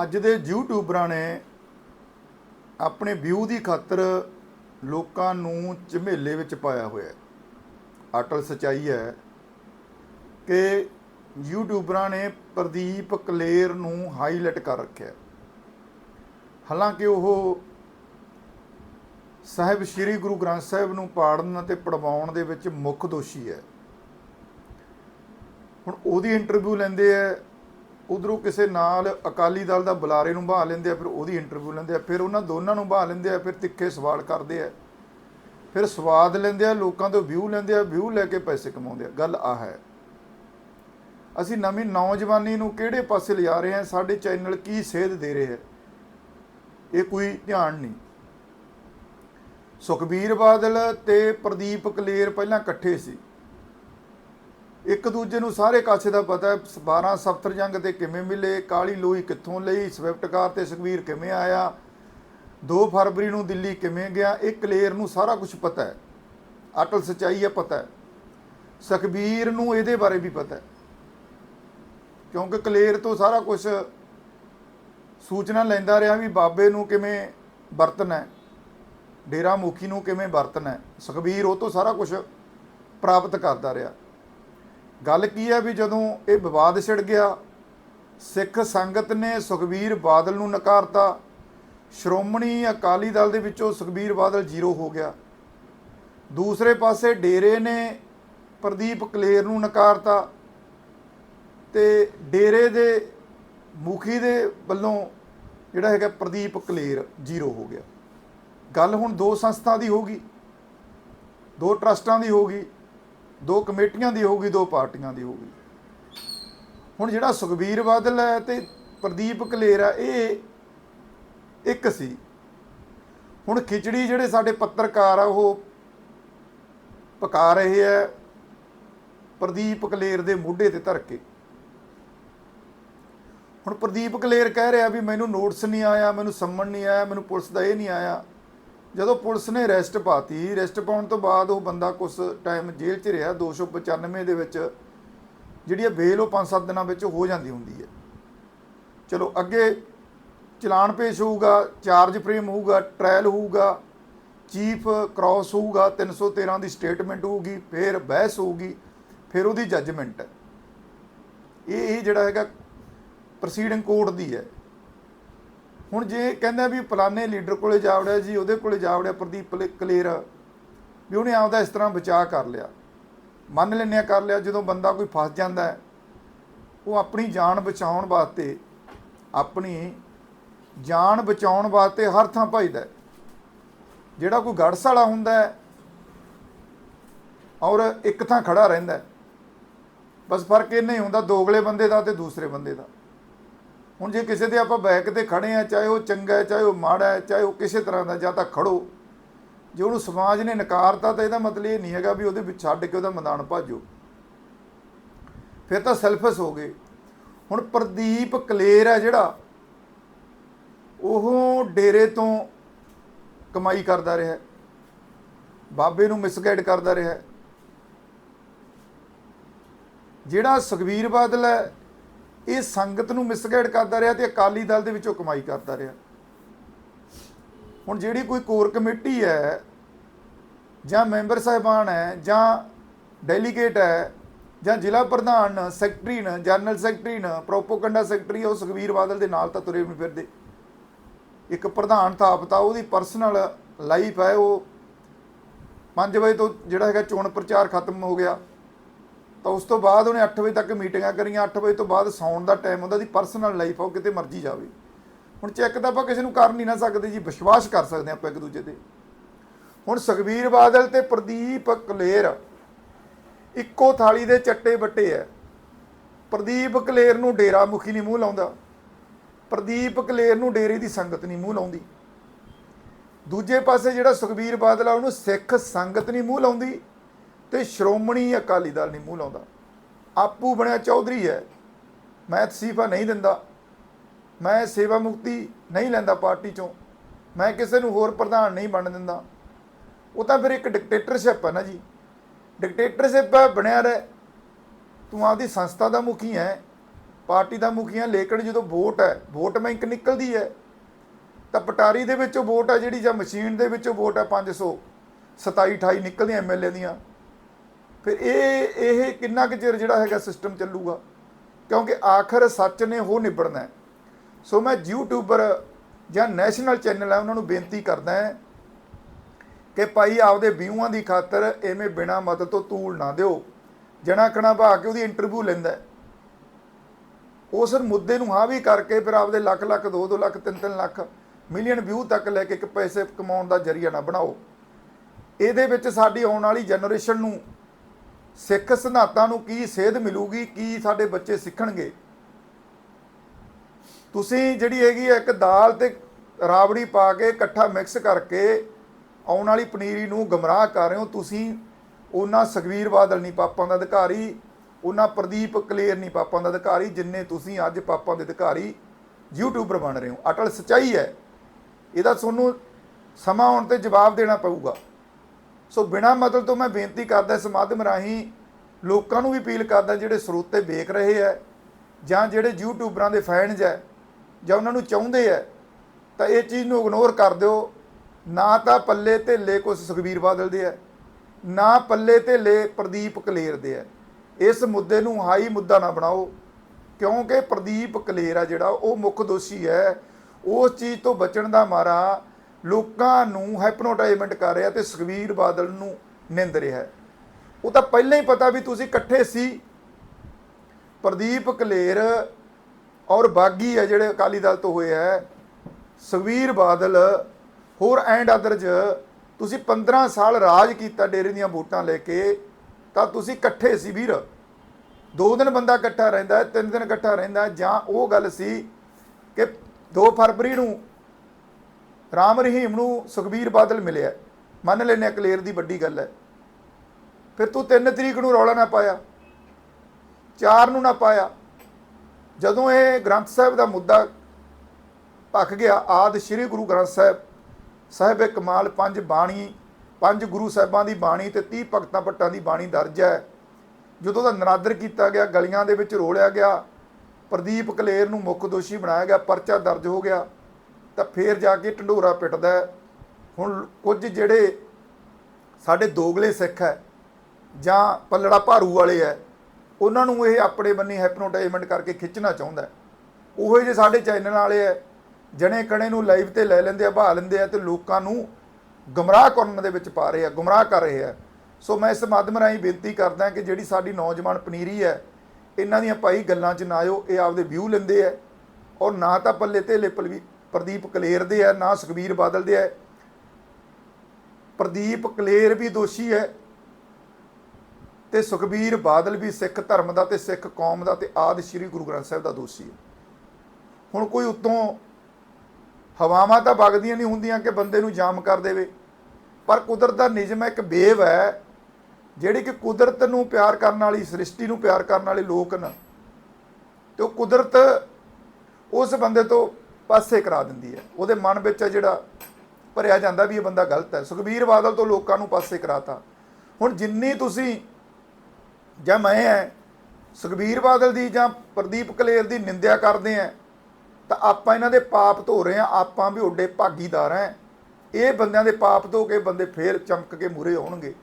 ਅੱਜ ਦੇ ਯੂਟਿਊਬਰਾਂ ਨੇ ਆਪਣੇ ਵਿਊ ਦੀ ਖਾਤਰ ਲੋਕਾਂ ਨੂੰ ਝਮੇਲੇ ਵਿੱਚ ਪਾਇਆ ਹੋਇਆ ਹੈ। ਅਟਲ ਸਚਾਈ ਹੈ ਕਿ ਯੂਟਿਊਬਰਾਂ ਨੇ ਪ੍ਰਦੀਪ ਕਲੇਰ ਨੂੰ ਹਾਈਲਾਈਟ ਕਰ ਰੱਖਿਆ ਹਾਲਾਂਕਿ ਉਹ ਸਾਹਿਬ ਸ੍ਰੀ ਗੁਰੂ ਗ੍ਰੰਥ ਸਾਹਿਬ ਨੂੰ ਪਾੜਨ ਅਤੇ ਪੜਵਾਉਣ ਦੇ ਵਿੱਚ ਮੁੱਖ ਦੋਸ਼ੀ ਹੈ। ਹੁਣ ਉਹਦੀ ਇੰਟਰਵਿਊ ਲੈਂਦੇ ਆ ਉਧਰੋਂ ਕਿਸੇ ਨਾਲ ਅਕਾਲੀ ਦਲ ਦਾ ਬੁਲਾਰੇ ਨੂੰ ਬਹਾ ਲੈਂਦੇ ਆ, ਫਿਰ ਉਹਦੀ ਇੰਟਰਵਿਊ ਲੈਂਦੇ ਆ, ਫਿਰ ਉਹਨਾਂ ਦੋਨਾਂ ਨੂੰ ਬਹਾ ਲੈਂਦੇ ਆ, ਫਿਰ ਤਿੱਖੇ ਸਵਾਲ ਕਰਦੇ ਆ। ਫਿਰ ਸਵਾਦ ਲੈਂਦੇ ਆ, ਲੋਕਾਂ ਤੋਂ ਵਿਊ ਲੈਂਦੇ ਆ ਵਿਊ ਲੈ ਕੇ ਪੈਸੇ ਕਮਾਉਂਦੇ ਆ। ਗੱਲ ਆ ਹੈ। ਅਸੀਂ ਨਵੀਂ ਨੌਜਵਾਨੀ ਨੂੰ ਕਿਹੜੇ ਪਾਸੇ ਲਿਜਾ ਰਹੇ ਹਾਂ, ਸਾਡੇ ਚੈਨਲ ਕੀ ਸੇਧ ਦੇ ਰਹੇ ਹੈ? ਇਹ ਕੋਈ ਧਿਆਨ ਨਹੀਂ। ਸੁਖਬੀਰ ਬਾਦਲ ਤੇ ਪ੍ਰਦੀਪ ਕਲੇਰ ਪਹਿਲਾਂ ਇਕੱਠੇ ਸੀ। ਇੱਕ ਦੂਜੇ ਨੂੰ ਸਾਰੇ ਕਾਸੇ ਦਾ ਪਤਾ ਹੈ 12 ਸਫਤਰ ਜੰਗ ਤੇ ਕਿਵੇਂ ਮਿਲੇ, ਕਾਲੀ ਲੋਹੀ ਕਿੱਥੋਂ ਲਈ, ਸਵਿਫਟ ਕਾਰ ਤੇ ਸੁਖਬੀਰ ਕਿਵੇਂ ਆਇਆ 2 ਫਰਵਰੀ ਨੂੰ ਦਿੱਲੀ ਕਿਵੇਂ ਗਿਆ, ਇਹ ਕਲੇਰ ਨੂੰ ਸਾਰਾ ਕੁਝ ਪਤਾ ਹੈ। ਅਟਲ ਸਚਾਈ ਹੈ, ਪਤਾ ਹੈ। ਸੁਖਬੀਰ ਨੂੰ ਇਹਦੇ ਬਾਰੇ ਵੀ ਪਤਾ ਹੈ। ਕਿਉਂਕਿ ਕਲੇਰ ਤੋਂ ਸਾਰਾ ਕੁਝ ਸੂਚਨਾ ਲੈਂਦਾ ਰਿਹਾ ਵੀ ਬਾਬੇ ਨੂੰ ਕਿਵੇਂ ਵਰਤਣਾ ਹੈ, ਡੇਰਾ ਮੁਖੀ ਨੂੰ ਕਿਵੇਂ ਵਰਤਣਾ ਹੈ। ਸੁਖਬੀਰ ਉਹ ਤੋਂ ਸਾਰਾ ਕੁਝ ਪ੍ਰਾਪਤ ਕਰਦਾ ਰਿਹਾ। ਗੱਲ ਕੀ ਹੈ ਵੀ ਜਦੋਂ ਇਹ ਵਿਵਾਦ ਛਿੜ ਗਿਆ, ਸਿੱਖ ਸੰਗਤ ਨੇ ਸੁਖਬੀਰ ਬਾਦਲ ਨੂੰ ਨਕਾਰਤਾ, ਸ਼੍ਰੋਮਣੀ ਅਕਾਲੀ ਦਲ ਦੇ ਵਿੱਚੋਂ ਸੁਖਬੀਰ ਬਾਦਲ ਜ਼ੀਰੋ ਹੋ ਗਿਆ। ਦੂਸਰੇ ਪਾਸੇ ਡੇਰੇ ਨੇ ਪ੍ਰਦੀਪ ਕਲੇਰ ਨੂੰ ਨਕਾਰਤਾ ਤੇ ਡੇਰੇ ਦੇ ਮੁਖੀ ਦੇ ਵੱਲੋਂ ਜਿਹੜਾ ਹੈਗਾ ਪ੍ਰਦੀਪ ਕਲੇਰ ਜ਼ੀਰੋ ਹੋ ਗਿਆ। ਗੱਲ ਹੁਣ ਦੋ ਸੰਸਥਾ ਦੀ ਹੋਗੀ ਦੋ ਟਰਸਟਾਂ ਦੀ ਹੋਗੀ ਦੋ ਕਮੇਟੀਆਂ ਦੀ ਹੋਗੀ ਦੋ ਪਾਰਟੀਆਂ ਦੀ ਹੋਗੀ ਹੁਣ ਜਿਹੜਾ ਸੁਖਬੀਰ ਬਾਦਲ ਹੈ ਤੇ ਪ੍ਰਦੀਪ ਕਲੇਰ ਆ, ਇਹ ਇੱਕ ਸੀ। ਹੁਣ ਖਿਚੜੀ ਜਿਹੜੇ ਸਾਡੇ ਪੱਤਰਕਾਰ ਆ, ਉਹ ਪਕਾ ਰਹੇ ਆ ਪ੍ਰਦੀਪ ਕਲੇਰ ਦੇ ਮੋਢੇ ਤੇ ਧਰ ਕੇ। ਹੁਣ ਪ੍ਰਦੀਪ ਕਲੇਰ ਕਹਿ ਰਿਹਾ ਵੀ ਮੈਨੂੰ ਨੋਟਿਸ ਨਹੀਂ ਆਇਆ, ਮੈਨੂੰ ਸੰਮਣ ਨਹੀਂ ਆਇਆ, ਮੈਨੂੰ ਪੁਲਿਸ ਦਾ ਇਹ ਨਹੀਂ ਆਇਆ। ਜਦੋਂ ਪੁਲਿਸ ਨੇ ਅਰੈਸਟ ਪਾਤੀ ਅਰੈਸਟ ਪਾਉਣ ਤੋਂ ਬਾਅਦ ਉਹ ਬੰਦਾ ਕੁਝ ਟਾਈਮ ਜੇਲ੍ਹ 'ਚ ਰਿਹਾ 295 ਦੇ ਵਿੱਚ, ਜਿਹੜੀ ਇਹ ਬੇਲ ਉਹ 5-7 ਦਿਨਾਂ ਵਿੱਚ ਹੋ ਜਾਂਦੀ ਹੁੰਦੀ ਹੈ। ਚਲੋ, ਅੱਗੇ ਚਲਾਨ ਪੇਸ਼ ਹੋਊਗਾ ਚਾਰਜ ਫਰੇਮ ਹੋਊਗਾ ਟ੍ਰਾਇਲ ਹੋਊਗਾ ਚੀਫ ਕ੍ਰਾਸ ਹੋਊਗਾ 313 ਦੀ ਸਟੇਟਮੈਂਟ ਹੋਊਗੀ, ਫਿਰ ਬਹਿਸ ਹੋਊਗੀ, ਫਿਰ ਉਹਦੀ ਜੱਜਮੈਂਟ ਹੈ। ਇਹ ਇਹ ਜਿਹੜਾ ਹੈਗਾ ਪ੍ਰੋਸੀਡਿੰਗ ਕੋਰਟ ਦੀ ਹੈ। ਹੁਣ ਜੇ ਕਹਿੰਦਾ ਵੀ ਫਲਾਣੇ ਲੀਡਰ ਕੋਲੇ ਜਾ ਵੜਿਆ ਜੀ, ਉਹਦੇ ਕੋਲੇ ਜਾ ਵੜਿਆ ਪ੍ਰਦੀਪ ਕਲੇਰ, ਵੀ ਉਹਨੇ ਆਪਦਾ ਇਸ ਤਰ੍ਹਾਂ ਬਚਾਅ ਕਰ ਲਿਆ। ਮੰਨ ਲੈਂਦੇ ਹਾਂ ਕਰ ਲਿਆ, ਜਦੋਂ ਬੰਦਾ ਕੋਈ ਫਸ ਜਾਂਦਾ ਹੈ, ਉਹ ਆਪਣੀ ਜਾਨ ਬਚਾਉਣ ਵਾਸਤੇ, ਆਪਣੀ ਜਾਨ ਬਚਾਉਣ ਵਾਸਤੇ ਹਰ ਥਾਂ ਭਜਦਾ ਜਿਹੜਾ ਕੋਈ ਗੜਸ ਵਾਲਾ ਹੁੰਦਾ ਹੈ, ਔਰ ਇੱਕ ਥਾਂ ਖੜਾ ਰਹਿੰਦਾ ਬਸ ਫ਼ਰਕ ਇਹ ਨਹੀਂ ਹੁੰਦਾ ਦੋਗਲੇ ਬੰਦੇ ਦਾ ਤੇ ਦੂਸਰੇ ਬੰਦੇ ਦਾ। ਹੁਣ ਜੇ ਕਿਸੇ ਦੇ ਆਪਾਂ ਬੈਕ ਤੇ ਖੜੇ ਆ, ਚਾਹੇ ਉਹ ਚੰਗਾ ਹੈ, ਚਾਹੇ ਉਹ ਮਾੜਾ ਹੈ, ਚਾਹੇ ਉਹ ਕਿਸੇ ਤਰ੍ਹਾਂ ਦਾ, ਜਾਂ ਤਾਂ ਖੜੋ। ਜੇ ਉਹਨੂੰ ਸਮਾਜ ਨੇ ਨਕਾਰਤਾ, ਤਾਂ ਇਹਦਾ ਮਤਲਬ ਇਹ ਨਹੀਂ ਹੈਗਾ ਵੀ ਉਹਦੇ ਵਿੱਚ ਛੱਡ ਕੇ ਉਹਦਾ ਮੈਦਾਨ ਭਾਜੋ। ਫਿਰ ਤਾਂ ਸੈਲਫਸ ਹੋ ਗਏ। ਹੁਣ ਪ੍ਰਦੀਪ ਕਲੇਰ ਹੈ ਜਿਹੜਾ, ਉਹ ਡੇਰੇ ਤੋਂ ਕਮਾਈ ਕਰਦਾ ਰਿਹਾ। ਬਾਬੇ ਨੂੰ ਮਿਸਗਾਈਡ ਕਰਦਾ ਰਿਹਾ। ਜਿਹੜਾ ਸੁਖਵੀਰ ਬਾਦਲ ਹੈ ਇਹ ਸੰਗਤ ਨੂੰ ਮਿਸਗਾਈਡ ਕਰਦਾ ਰਿਹਾ ਤੇ ਅਕਾਲੀ ਦਲ ਦੇ ਵਿੱਚੋਂ ਕਮਾਈ ਕਰਦਾ ਰਿਹਾ। ਹੁਣ ਜਿਹੜੀ ਕੋਈ ਕੋਰ ਕਮੇਟੀ ਹੈ, ਜਾਂ ਮੈਂਬਰ ਸਾਹਿਬਾਨ ਹੈ, ਜਾਂ ਡੈਲੀਗੇਟ ਹੈ, ਜਾਂ ਜ਼ਿਲ੍ਹਾ ਪ੍ਰਧਾਨ, ਸੈਕਟਰੀ ਨੇ, ਜਨਰਲ ਸੈਕਟਰੀ ਨੇ ਪ੍ਰੋਪੋਗੰਡਾ ਸੈਕਟਰੀ ਉਹ ਸੁਖਵੀਰ ਬਾਦਲ ਦੇ ਨਾਲ ਤਾਂ ਤੁਰੇ ਨਹੀਂ ਫਿਰਦੇ। ਇੱਕ ਪ੍ਰਧਾਨ ਥਾਪਤਾ ਉਹਦੀ ਪਰਸਨਲ ਲਾਈਫ ਹੈ, ਉਹ 5 ਵਜੇ ਤੋਂ ਜਿਹੜਾ ਹੈਗਾ ਚੋਣ ਪ੍ਰਚਾਰ ਖਤਮ ਹੋ ਗਿਆ। ਤਾਂ ਉਸ ਤੋਂ ਬਾਅਦ ਉਹਨੇ 8 ਵਜੇ ਤੱਕ ਮੀਟਿੰਗਾਂ ਕਰੀਆਂ 8 ਵਜੇ ਤੋਂ ਬਾਅਦ ਸੌਣ ਦਾ ਟਾਈਮ ਹੁੰਦਾ ਦੀ ਪਰਸਨਲ ਲਾਈਫ ਆ, ਉਹ ਕਿਤੇ ਮਰਜ਼ੀ ਜਾਵੇ। ਹੁਣ ਚੈੱਕ ਤਾਂ ਆਪਾਂ ਕਿਸੇ ਨੂੰ ਕਰ ਨਹੀਂ ਨਾ ਸਕਦੇ ਜੀ, ਵਿਸ਼ਵਾਸ ਕਰ ਸਕਦੇ ਆਪਾਂ ਇੱਕ ਦੂਜੇ ਤੇ। ਹੁਣ ਸੁਖਬੀਰ ਬਾਦਲ ਤੇ ਪ੍ਰਦੀਪ ਕਲੇਰ ਇੱਕੋ ਥਾਲੀ ਦੇ ਚੱਟੇ ਬੱਟੇ ਐ ਪ੍ਰਦੀਪ ਕਲੇਰ ਨੂੰ ਡੇਰਾ ਮੁਖੀ ਨਹੀਂ ਮੂੰਹ ਲਾਉਂਦਾ। ਪ੍ਰਦੀਪ ਕਲੇਰ ਨੂੰ ਡੇਰੇ ਦੀ ਸੰਗਤ ਨਹੀਂ ਮੂੰਹ ਲਾਉਂਦੀ। ਦੂਜੇ ਪਾਸੇ ਜਿਹੜਾ ਸੁਖਬੀਰ ਬਾਦਲ ਆ, ਉਹਨੂੰ ਸਿੱਖ ਸੰਗਤ ਨਹੀਂ ਮੂੰਹ ਲਾਉਂਦੀ। ਤੇ ਸ਼੍ਰੋਮਣੀ ਅਕਾਲੀ ਦਲ ਨਹੀਂ ਮੂੰਹ ਲਾਉਂਦਾ। ਆਪੂ ਬਣਿਆ ਚੌਧਰੀ ਹੈ। ਮੈਂ ਤਸੀਫਾ ਨਹੀਂ ਦਿੰਦਾ। ਮੈਂ ਸੇਵਾ ਮੁਕਤੀ ਨਹੀਂ ਲੈਂਦਾ ਪਾਰਟੀ ਚੋਂ। ਮੈਂ ਕਿਸੇ ਨੂੰ ਹੋਰ ਪ੍ਰਧਾਨ ਨਹੀਂ ਬਣ ਦਿੰਦਾ। ਉਹ ਤਾਂ ਫਿਰ ਇੱਕ ਡਿਕਟੇਟਰਸ਼ਿਪ ਹੈ ਨਾ ਜੀ। ਡਿਕਟੇਟਰਸ਼ਿਪ ਬਣਿਆ ਰਹਿ। ਤੂੰ ਆਪਦੀ ਸੰਸਥਾ ਦਾ ਮੁਖੀ ਹੈ ਪਾਰਟੀ ਦਾ ਮੁਖੀ ਹੈ ਲੇਕਿਨ ਜਦੋਂ ਵੋਟ ਹੈ, ਵੋਟ ਬੈਂਕ ਨਿਕਲਦੀ ਹੈ। ਤਾਂ ਪਟਾਰੀ ਦੇ ਵਿੱਚੋਂ ਵੋਟ ਹੈ ਜਿਹੜੀ ਜਾਂ ਮਸ਼ੀਨ ਦੇ ਵਿੱਚੋਂ ਵੋਟ ਹੈ 500 27 28 ਨਿਕਲਦੀਆਂ ਐਮਐਲਏ ਦੀਆਂ। ਫਿਰ ਇਹ ਇਹ ਕਿੰਨਾ ਕੁ ਚਿਰ ਜਿਹੜਾ ਹੈਗਾ ਸਿਸਟਮ ਚੱਲੂਗਾ? ਕਿਉਂਕਿ ਆਖਰ ਸੱਚ ਨੇ ਹੋ ਨਿਬੜਨਾ ਸੋ ਮੈਂ ਯੂਟਿਊਬਰ ਜਾਂ ਨੈਸ਼ਨਲ ਚੈਨਲ ਹੈ ਉਹਨਾਂ ਨੂੰ ਬੇਨਤੀ ਕਰਦਾ ਹਾਂ ਕਿ ਭਾਈ ਆਪਦੇ ਵਿਊਆਂ ਦੀ ਖਾਤਰ ਐਵੇਂ ਬਿਨਾ ਮਦਦ ਤੋਂ ਤੂਲ ਨਾ ਦਿਓ। ਜਣਾ ਕਣਾ ਭਾ ਕੇ ਉਹਦੀ ਇੰਟਰਵਿਊ ਲੈਂਦਾ ਉਸ ਮੁੱਦੇ ਨੂੰ ਹਾਂ ਵੀ ਕਰਕੇ ਫਿਰ ਆਪਦੇ ਲੱਖ ਲੱਖ 2 2 ਲੱਖ 3 3 ਲੱਖ ਮਿਲੀਅਨ ਵਿਊ ਤੱਕ ਲੈ ਕੇ ਇੱਕ ਪੈਸੇ ਕਮਾਉਣ ਦਾ ਜਰੀਆ ਨਾ ਬਣਾਓ। ਇਹਦੇ ਵਿੱਚ ਸਾਡੀ ਆਉਣ ਵਾਲੀ ਜਨਰੇਸ਼ਨ ਨੂੰ ਸਿੱਖ ਸਿਧਾਂਤਾਂ ਨੂੰ ਕੀ ਸੇਧ ਮਿਲੂਗੀ, ਕੀ ਸਾਡੇ ਬੱਚੇ ਸਿੱਖਣਗੇ? ਤੁਸੀਂ ਜਿਹੜੀ ਹੈਗੀ ਹੈ ਇੱਕ ਦਾਲ ਤੇ ਰਾਬੜੀ ਪਾ ਕੇ ਇਕੱਠਾ ਮਿਕਸ ਕਰਕੇ ਆਉਣ ਵਾਲੀ ਪਨੀਰੀ ਨੂੰ ਗਮਰਾਹ ਕਰ ਰਹੇ ਹੋ, ਤੁਸੀਂ ਉਹਨਾਂ ਸੁਖਵੀਰ ਬਾਦਲ ਨਹੀਂ ਪਾਪਾਂ ਦਾ ਅਧਿਕਾਰੀ, ਉਹਨਾਂ ਪ੍ਰਦੀਪ ਕਲੇਰ ਨਹੀਂ ਪਾਪਾਂ ਦਾ ਅਧਿਕਾਰੀ, ਜਿੰਨੇ ਤੁਸੀਂ ਅੱਜ ਪਾਪਾਂ ਦੇ ਅਧਿਕਾਰੀ ਯੂਟਿਊਬਰ ਬਣ ਰਹੇ ਹੋ। ਅਟਲ ਸਚਾਈ ਹੈ। ਇਹਦਾ ਤੁਹਾਨੂੰ ਸਮਾਂ ਆਉਣ ਤੇ ਜਵਾਬ ਦੇਣਾ ਪਊਗਾ। ਸੋ ਬਿਨਾ ਮਤਲਬ ਤੋਂ ਮੈਂ ਬੇਨਤੀ ਕਰਦਾ ਇਸ ਮਾਧਿਅਮ ਰਾਹੀਂ ਲੋਕਾਂ ਨੂੰ ਵੀ ਅਪੀਲ ਕਰਦਾ ਜਿਹੜੇ ਸਰੋਤੇ ਵੇਖ ਰਹੇ ਹੈ ਜਾਂ ਜਿਹੜੇ ਯੂਟਿਊਬਰਾਂ ਦੇ ਫੈਨਸ ਹੈ ਜਾਂ ਉਹਨਾਂ ਨੂੰ ਚਾਹੁੰਦੇ ਹੈ ਤਾਂ ਇਹ ਚੀਜ਼ ਨੂੰ ਇਗਨੋਰ ਕਰ ਦਿਓ। ਨਾ ਤਾਂ ਪੱਲੇ ਢਿੱਲੇ ਕੁਛ ਸੁਖਬੀਰ ਬਾਦਲ ਦੇ ਹੈ ਨਾ ਪੱਲੇ ਢਿੱਲੇ ਪ੍ਰਦੀਪ ਕਲੇਰ ਦੇ ਹੈ ਇਸ ਮੁੱਦੇ ਨੂੰ ਹਾਈ ਮੁੱਦਾ ਨਾ ਬਣਾਓ, ਕਿਉਂਕਿ ਪ੍ਰਦੀਪ ਕਲੇਰ ਆ ਜਿਹੜਾ, ਉਹ ਮੁੱਖ ਦੋਸ਼ੀ ਹੈ ਉਸ ਚੀਜ਼ ਤੋਂ ਬਚਣ ਦਾ ਮਾਰਾ ਲੋਕਾਂ ਨੂੰ ਹੈਪਨੋਟਾਈਜ਼ਮੈਂਟ ਕਰ ਰਿਹਾ ਤੇ ਸੁਖਬੀਰ ਬਾਦਲ ਨੂੰ ਨਿੰਦ ਰਿਹਾ ਹੈ। ਉਹ ਤਾਂ ਪਹਿਲਾਂ ਹੀ ਪਤਾ ਵੀ ਤੁਸੀਂ ਇਕੱਠੇ ਸੀ। ਪ੍ਰਦੀਪ ਕਲੇਰ ਔਰ ਬਾਗੀ ਹੈ ਜਿਹੜੇ ਅਕਾਲੀ ਦਲ ਤੋਂ ਹੋਏ ਹੈ। ਸੁਖਬੀਰ ਬਾਦਲ, ਹੋਰ ਐਂਡ ਅਦਰਜ ਤੁਸੀਂ 15 ਸਾਲ ਰਾਜ ਕੀਤਾ ਡੇਰੇ ਦੀਆਂ ਵੋਟਾਂ ਲੈ ਕੇ, ਤਾਂ ਤੁਸੀਂ ਇਕੱਠੇ ਸੀ ਵੀਰ। ਦੋ ਦਿਨ ਬੰਦਾ ਇਕੱਠਾ ਰਹਿੰਦਾ ਤਿੰਨ ਦਿਨ ਇਕੱਠਾ ਰਹਿੰਦਾ ਜਾਂ ਉਹ ਗੱਲ ਸੀ ਕਿ 2 ਫਰਵਰੀ ਨੂੰ ਰਾਮ ਰਹੀਮ ਨੂੰ ਸੁਖਬੀਰ ਬਾਦਲ ਮਿਲਿਆ। ਮੰਨ ਲੈਨੇ ਕਲੇਰ ਦੀ ਵੱਡੀ ਗੱਲ ਹੈ। ਫਿਰ ਤੂੰ 3 ਤਰੀਕ ਨੂੰ ਰੌਲਾ ਨਾ ਪਾਇਆ। 4 ਨੂੰ ਨਾ ਪਾਇਆ। ਜਦੋਂ ਇਹ ਗ੍ਰੰਥ ਸਾਹਿਬ ਦਾ ਮੁੱਦਾ ਭੱਖ ਗਿਆ, ਆਦ ਸ੍ਰੀ ਗੁਰੂ ਗ੍ਰੰਥ ਸਾਹਿਬ ਸਾਹਿਬ ਕਮਾਲ ਪੰਜ ਬਾਣੀ, ਪੰਜ ਗੁਰੂ ਸਾਹਿਬਾਂ ਦੀ ਬਾਣੀ ਤੇ 30 ਭਗਤਾਂ ਪੱਟਾਂ ਦੀ ਬਾਣੀ ਦਰਜ ਹੈ। ਜਦੋਂ ਦਾ ਨਰਾਦਰ ਕੀਤਾ ਗਿਆ, ਗਲੀਆਂ ਦੇ ਵਿੱਚ ਰੋਲਿਆ ਗਿਆ, ਪ੍ਰਦੀਪ ਕਲੇਰ ਨੂੰ ਮੁੱਖ ਦੋਸ਼ੀ ਬਣਾਇਆ ਗਿਆ, ਪਰਚਾ ਦਰਜ ਹੋ ਗਿਆ। ਤਾਂ ਫੇਰ ਜਾ ਕੇ ਢੰਡੋਰਾ ਪਿੱਟਦਾ ਹੁਣ ਕੁਝ ਜਿਹੜੇ ਸਾਡੇ ਦੋਗਲੇ ਸਿੱਖ ਹੈ ਜਾਂ ਪੱਲੜਾ ਭਾਰੂ ਵਾਲੇ ਹੈ, ਉਹਨਾਂ ਨੂੰ ਇਹ ਆਪਣੇ ਬੰਨੇ ਹੈਪਨੋਟਾਈਜ਼ਮੈਂਟ ਕਰਕੇ ਖਿੱਚਣਾ ਚਾਹੁੰਦਾ ਹੈ। ਉਹੋ ਜਿਹੇ ਸਾਡੇ ਚੈਨਲ ਵਾਲੇ ਹੈ, ਜਣੇ ਕਣੇ ਨੂੰ ਲਾਈਵ ਤੇ ਲੈ ਲੈਂਦੇ ਆ, ਬਹਾ ਲੈਂਦੇ ਆ ਤੇ ਲੋਕਾਂ ਨੂੰ ਗਮਰਾਹ ਕਰਨ ਦੇ ਵਿੱਚ ਪਾ ਰਹੇ ਆ, ਗੁੰਮਰਾਹ ਕਰ ਰਹੇ ਆ। ਸੋ ਮੈਂ ਇਸ ਮਾਧਿਅਮ ਰਾਹੀਂ ਬੇਨਤੀ ਕਰਦਾ ਕਿ ਜਿਹੜੀ ਸਾਡੀ ਨੌਜਵਾਨ ਪਨੀਰੀ ਹੈ, ਇਹਨਾਂ ਦੀਆਂ ਭਾਈ ਗੱਲਾਂ 'ਚ ਨਾ ਆਇਓ, ਇਹ ਆਪਦੇ ਵਿਊ ਲੈਂਦੇ ਆ ਔਰ ਨਾ ਤਾਂ ਪੱਲੇ ਧੇਲੇ ਪਲਵੀ ਪ੍ਰਦੀਪ ਕਲੇਰ ਦੇ ਹੈ, ਨਾ ਸੁਖਬੀਰ ਬਾਦਲ ਦੇ ਹੈ। ਪ੍ਰਦੀਪ ਕਲੇਰ ਵੀ ਦੋਸ਼ੀ ਹੈ ਤੇ ਸੁਖਬੀਰ ਬਾਦਲ ਵੀ ਸਿੱਖ ਧਰਮ ਦਾ ਤੇ ਸਿੱਖ ਕੌਮ ਦਾ ਤੇ ਆਦ ਸ੍ਰੀ ਗੁਰੂ ਗ੍ਰੰਥ ਸਾਹਿਬ ਦਾ ਦੋਸ਼ੀ ਹੈ। ਹੁਣ ਕੋਈ ਉਤੋਂ ਹਵਾਵਾਂ ਤਾਂ ਵਗਦੀਆਂ ਨਹੀਂ ਹੁੰਦੀਆਂ ਕਿ ਬੰਦੇ ਨੂੰ ਜਾਮ ਕਰ ਦੇਵੇ, ਪਰ ਕੁਦਰਤ ਦਾ ਨਿਯਮ ਹੈ, ਇੱਕ ਬੇਵ ਹੈ, ਜਿਹੜੀ ਕਿ ਕੁਦਰਤ ਨੂੰ ਪਿਆਰ ਕਰਨ ਵਾਲੀ, ਸ੍ਰਿਸ਼ਟੀ ਨੂੰ ਪਿਆਰ ਕਰਨ ਵਾਲੇ ਲੋਕ ਨੇ। ਤੇ ਉਹ ਕੁਦਰਤ ਉਸ ਬੰਦੇ ਤੋਂ ਪਾਸੇ ਕਰਾ ਦਿੰਦੀ ਹੈ। ਉਹਦੇ ਮਨ ਵਿੱਚ ਜਿਹੜਾ ਭਰਿਆ ਜਾਂਦਾ ਵੀ ਇਹ ਬੰਦਾ ਗਲਤ ਹੈ। ਸੁਖਬੀਰ ਬਾਦਲ ਤੋਂ ਲੋਕਾਂ ਨੂੰ ਪਾਸੇ ਕਰਾਤਾ। ਹੁਣ ਜਿੰਨੀ ਤੁਸੀਂ, ਜਾਂ ਮੈਂ ਹੈ ਸੁਖਬੀਰ ਬਾਦਲ ਦੀ ਜਾਂ ਪ੍ਰਦੀਪ ਕਲੇਰ ਦੀ ਨਿੰਦਿਆ ਕਰਦੇ ਆ ਤਾਂ ਆਪਾਂ ਇਹਨਾਂ ਦੇ ਪਾਪ ਧੋ ਰਹੇ ਆ ਆਪਾਂ ਵੀ ਓਡੇ ਭਾਗੀਦਾਰ ਆ ਇਹ ਬੰਦਿਆਂ ਦੇ ਪਾਪ ਧੋ ਕੇ ਬੰਦੇ ਫੇਰ ਚਮਕ ਕੇ ਮੂਰੇ ਆਉਣਗੇ।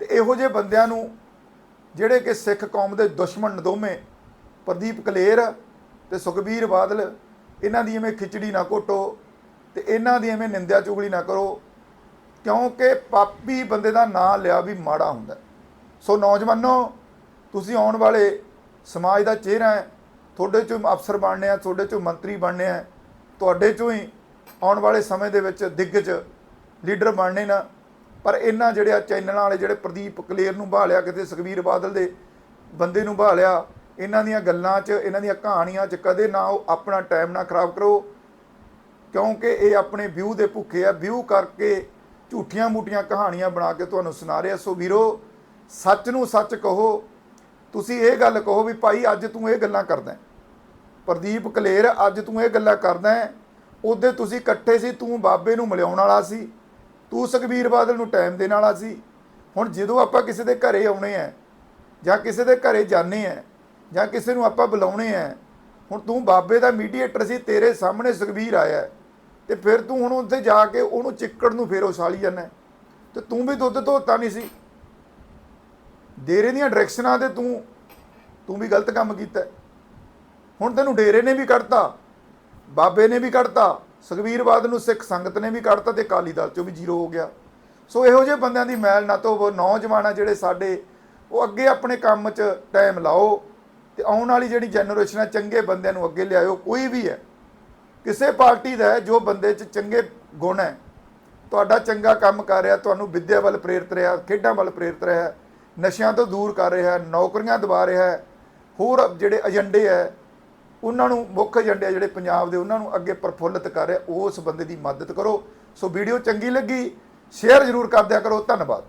ਤੇ ਇਹੋ ਜਿਹੇ ਬੰਦਿਆਂ ਨੂੰ ਜਿਹੜੇ ਕਿ ਸਿੱਖ ਕੌਮ ਦੇ ਦੁਸ਼ਮਣ ਦੋਵੇਂ, ਪ੍ਰਦੀਪ ਕਲੇਰ ਤੇ ਸੁਖਬੀਰ ਬਾਦਲ ਇਹਨਾਂ ਦੀ ਐਵੇਂ ਖਿਚੜੀ ਨਾ ਘੋਟੋ ਤੇ ਇਹਨਾਂ ਦੀ ਐਵੇਂ ਨਿੰਦਿਆ ਚੁਗਲੀ ਨਾ ਕਰੋ, ਕਿਉਂਕਿ ਪਾਪੀ ਬੰਦੇ ਦਾ ਨਾਂ ਲਿਆ ਵੀ ਮਾੜਾ ਹੁੰਦਾ। ਸੋ ਨੌਜਵਾਨੋ, ਤੁਸੀਂ ਆਉਣ ਵਾਲੇ ਸਮਾਜ ਦਾ ਚਿਹਰਾ ਹੈ, ਤੁਹਾਡੇ ਚੋਂ ਅਫਸਰ ਬਣਨੇ ਆ, ਤੁਹਾਡੇ ਚੋਂ ਮੰਤਰੀ ਬਣਨੇ ਆ, ਤੁਹਾਡੇ ਚੋਂ ਹੀ ਆਉਣ ਵਾਲੇ ਸਮੇਂ ਦੇ ਵਿੱਚ ਦਿੱਗਜ ਲੀਡਰ ਬਣਨੇ ਨਾ। ਪਰ ਇਹਨਾਂ ਜਿਹੜੇ ਆ ਚੈਨਲਾਂ ਵਾਲੇ ਜਿਹੜੇ ਪ੍ਰਦੀਪ ਕਲੇਰ ਨੂੰ ਬਹਾਲਿਆ, ਕਿਤੇ ਸੁਖਬੀਰ ਬਾਦਲ ਦੇ ਬੰਦੇ ਨੂੰ ਬਹਾਲਿਆ ਇਹਨਾਂ ਦੀਆਂ ਗੱਲਾਂ 'ਚ, ਇਹਨਾਂ ਦੀਆਂ ਕਹਾਣੀਆਂ 'ਚ ਕਦੇ ਨਾ ਉਹ ਆਪਣਾ ਟਾਈਮ ਨਾ ਖਰਾਬ ਕਰੋ। ਕਿਉਂਕਿ ਇਹ ਆਪਣੇ ਵਿਊ ਦੇ ਭੁੱਖੇ ਆ। ਵਿਊ ਕਰਕੇ ਝੂਠੀਆਂ ਮੂਠੀਆਂ ਕਹਾਣੀਆਂ ਬਣਾ ਕੇ ਤੁਹਾਨੂੰ ਸੁਣਾ ਰਿਹਾ। ਸੋ ਵੀਰੋ, ਸੱਚ ਨੂੰ ਸੱਚ ਕਹੋ। ਤੁਸੀਂ ਇਹ ਗੱਲ ਕਹੋ ਵੀ ਭਾਈ ਅੱਜ ਤੂੰ ਇਹ ਗੱਲਾਂ ਕਰਦਾ ਪ੍ਰਦੀਪ ਕਲੇਰ, ਅੱਜ ਤੂੰ ਇਹ ਗੱਲਾਂ ਕਰਦਾ ਹੈ। ਉਹਦੇ ਤੁਸੀਂ ਇਕੱਠੇ ਸੀ, ਤੂੰ ਬਾਬੇ ਨੂੰ ਮਿਲਾਉਣ ਵਾਲਾ ਸੀ। ਤੂੰ ਸੁਖਬੀਰ ਬਾਦਲ ਨੂੰ ਟਾਈਮ ਦੇਣ ਵਾਲਾ ਸੀ। ਹੁਣ ਜਦੋਂ ਆਪਾਂ ਕਿਸੇ ਦੇ ਘਰੇ ਆਉਣੇ ਆ ਜਾਂ ਕਿਸੇ ਦੇ ਘਰੇ ਜਾਂਦੇ ਆ ਜਾਂ ਕਿਸੇ ਨੂੰ ਆਪਾਂ ਬੁਲਾਉਣੇ ਆ ਹੁਣ ਤੂੰ ਬਾਬੇ ਦਾ ਮੀਡੀਏਟਰ ਸੀ ਤੇਰੇ ਸਾਹਮਣੇ ਸੁਖਬੀਰ ਆਇਆ ਹੈ, ਤੇ ਫਿਰ ਤੂੰ ਹੁਣ ਉੱਥੇ ਜਾ ਕੇ ਉਹਨੂੰ ਚਿੱਕੜ ਨੂੰ ਫੇਰ ਉਛਾਲੀ ਜਾਂਦਾ ਤੇ ਤੂੰ ਵੀ ਦੁੱਧ ਧੋਤਾ ਨਹੀਂ ਸੀ। ਡੇਰੇ ਦੀਆਂ ਡਾਇਰੈਕਸ਼ਨਾਂ ਤੇ ਤੂੰ ਤੂੰ ਵੀ ਗਲਤ ਕੰਮ ਕੀਤਾ ਹੁਣ ਤੈਨੂੰ ਡੇਰੇ ਨੇ ਵੀ ਕੱਢਤਾ ਬਾਬੇ ਨੇ ਵੀ ਕੱਢਤਾ ਸੁਖਬੀਰਵਾਦ ਨੂੰ ਸਿੱਖ ਸੰਗਤ ਨੇ ਵੀ ਕੱਢਤਾ ਤੇ ਅਕਾਲੀ ਦਲ ਚੋਂ ਵੀ ਜ਼ੀਰੋ ਹੋ ਗਿਆ। ਸੋ ਇਹੋ ਜਿਹੇ ਬੰਦਿਆਂ ਦੀ ਮੈਲ ਨਾ ਧੋਵੋ ਨੌਜਵਾਨ ਆ ਜਿਹੜੇ ਸਾਡੇ ਉਹ ਅੱਗੇ ਆਪਣੇ ਕੰਮ 'ਚ ਟਾਈਮ ਲਾਓ। ਤੇ ਆਉਣ ਵਾਲੀ ਜਿਹੜੀ ਜਨਰੇਸ਼ਨ ਹੈ, ਚੰਗੇ ਬੰਦਿਆਂ ਨੂੰ ਅੱਗੇ ਲਿਆਇਓ, ਕੋਈ ਵੀ ਹੈ। ਕਿਸੇ ਪਾਰਟੀ ਦਾ ਜੋ ਬੰਦੇ 'ਚ ਚੰਗੇ ਗੁਣ ਹੈ। ਤੁਹਾਡਾ ਚੰਗਾ ਕੰਮ ਕਰ ਰਿਹਾ, ਤੁਹਾਨੂੰ ਵਿੱਦਿਆ ਵੱਲ ਪ੍ਰੇਰਿਤ ਰਿਹਾ, ਖੇਡਾਂ ਵੱਲ ਪ੍ਰੇਰਿਤ ਰਿਹਾ ਨਸ਼ਿਆਂ ਤੋਂ ਦੂਰ ਕਰ ਰਿਹਾ ਨੌਕਰੀਆਂ ਦਿਵਾ ਰਿਹਾ ਹੋਰ ਜਿਹੜੇ ਏਜੰਡੇ ਹੈ, ਉਹਨਾਂ ਨੂੰ ਮੁੱਖ ਏਜੰਡੇ ਜਿਹੜੇ ਪੰਜਾਬ ਦੇ, ਉਹਨਾਂ ਨੂੰ ਅੱਗੇ ਪ੍ਰਫੁੱਲਤ ਕਰ ਰਿਹਾ, ਉਸ ਬੰਦੇ ਦੀ ਮਦਦ ਕਰੋ। ਸੋ ਵੀਡੀਓ ਚੰਗੀ ਲੱਗੀ, ਸ਼ੇਅਰ ਜ਼ਰੂਰ ਕਰਦਿਆ ਕਰੋ, ਧੰਨਵਾਦ।